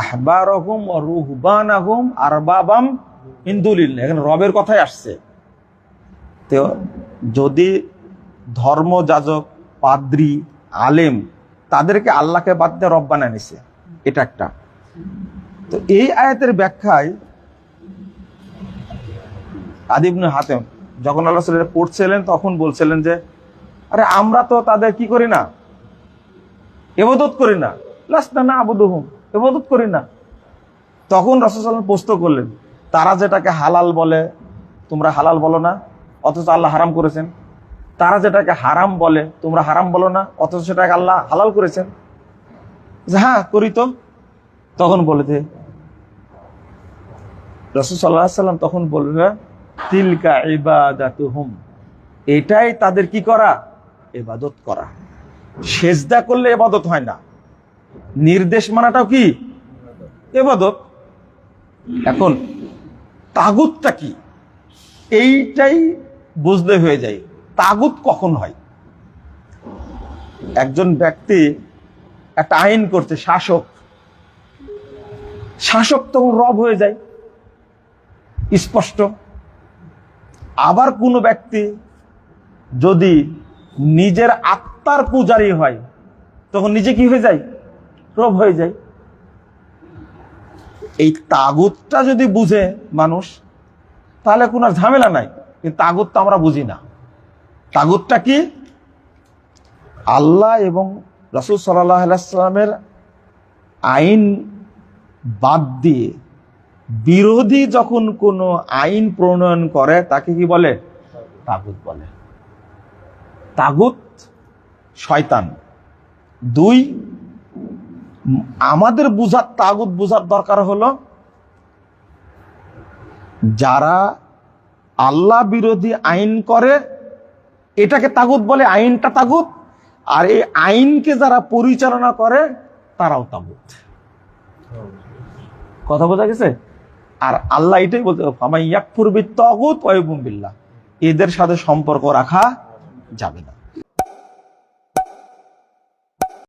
আহবারহুম ও আরবাবাম ইন্দুলিল্লাহ। এখানে রবের কথাই আসছে। তো যদি ধর্মযাজক, পাদ্রি, আলেম তাদেরকে আল্লাহকে বাদ দিয়ে রব বানায় নিছে, এটা একটা। তো এই আয়াতের ব্যাখ্যায় আদিবনে হাতেম যখন আল্লাহ পড়ছিলেন, তখন বলছিলেন যে, আরে আমরা তো তাদের কি করি না? এবাদত করি না। লাস্তা না আবুদহুম। এবাদত করি না। তখন রসদাল্লাম প্রশ্ন করলেন, তারা যেটাকে হালাল বলে, তোমরা হালাল বলো না, অথচ আল্লাহ হারাম করেছেন। তারা যেটাকে হারাম বলে, তোমরা হারাম বলো না, অথচ সেটাকে আল্লাহ হালাল করেছেন। যে হ্যাঁ করি তো। তখন বলে যে, রসুল সাল্লাহ সাল্লাম তখন বললেন তিলকা ইবাদাতুহুম। এটাই তাদের কি করা? এবাদত করা। সেজদা করলে এবাদত হয় না। নির্দেশ মানাটাও কি? এবাদত। এখন তাগুতটা কি? এইটাই বুঝতে হয়ে যায়। তাগুত কখন হয়? একজন ব্যক্তি একটা আইন করছে, শাসক। শাসক তখন রব হয়ে যায়। স্পষ্ট। আবার কোনো ব্যক্তি যদি নিজের আত্মার পূজারী হয়, তখন নিজে কি হয়ে যায়? রব হয়ে যায়। এই তাগুতটা যদি বুঝে মানুষ, তাহলে কোনো আর ঝামেলা নাই। কিন্তু তাগুত তো আমরা বুঝি না। তাগুতটা কি? আল্লাহ এবং রসুল সাল্লামের আইন বাদ দিয়ে বিরোধী যখন কোনো আইন প্রণয়ন করে, তাকে কি বলে? তাগুত বলে। তাগুত শয়তান। দুই আমাদের বুঝার, তাগুত বুঝার দরকার হলো যারা আল্লাহ বিরোধী আইন করে, এটাকে তাগুত বলে, আইনটা তাগুত, আর এই আইনকে যারা পরিচালনা করে, তারাও তাগুত। কথা বোঝা গেছে? আর আল্লাহ এটাই বলতে ফামাইয়াকফুর বিত্তাগুত ওয়াইবুম বিল্লাহ। এদের সাথে সম্পর্ক রাখা যাবে না।